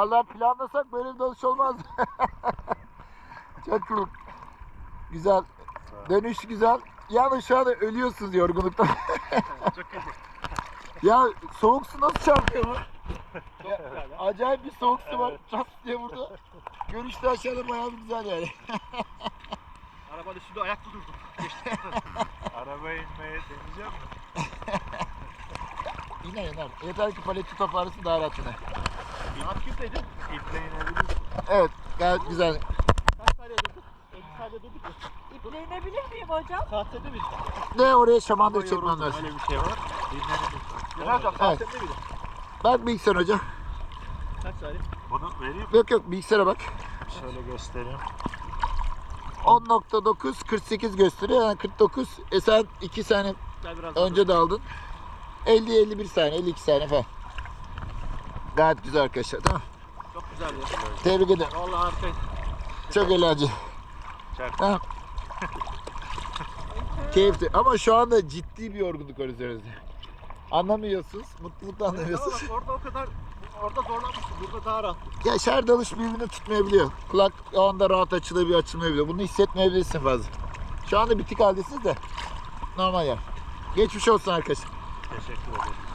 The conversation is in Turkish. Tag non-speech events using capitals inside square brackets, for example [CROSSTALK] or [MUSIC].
Vallahi planlasak böyle bir dalış olmaz. [LAUGHS] Çok cool. Güzel. Dönüş güzel. Yalnız şu anda ölüyorsunuz yorgunluktan. [LAUGHS] Çok iyi. ya soğuk su nasıl çarpıyor [LAUGHS] güzel ya. Acayip bir soğuk su var. Çat diye vurdu. Görüşte aşağıda bayağı bir güzel yani. Arabanın üstünde ayakta durdum. Arabaya inmeye deneyeceğim mi? İner iner. Yeter ki paleti toparlasın daha rahat iner. Evet gayet güzel. Kaç saniye durduk? 50 saniye durduk mu? İple inebilir miyim hocam? Saatte de miyiz? Ne oraya şamandır çekmem lazım. Öyle bir şey var. Dinlenebilirsin. Genel hocam Evet. saatte de miydi? Bak bilgisayar hoca. Kaç saniye? Bunu vereyim mi? Yok yok bilgisayara bak. Şöyle göstereyim. 10.9 48 gösteriyor yani 49. E sen 2 saniye önce de aldın. 50 51 saniye 52 saniye falan. Gayet güzel arkadaşlar tamam. Çok güzel ya. Tebrik ederim. Vallahi harikaydı. Çok eğlenceli. Tamam. [LAUGHS] Keyifli ama şu anda ciddi bir yorgunluk var üzerinizde. Anlamıyorsunuz. Mutlulukla Ama anlamıyorsunuz. bak orada o kadar orada zorlanmıştım. Burada daha rahat. Ya şer dalış birbirini tutmayabiliyor. Kulak o anda rahat açılabiliyor, açılmayabiliyor. Bunu hissetmeyebilirsin fazla. Şu anda bitik haldesiniz de normal ya. Geçmiş olsun arkadaşlar. Teşekkür ederim.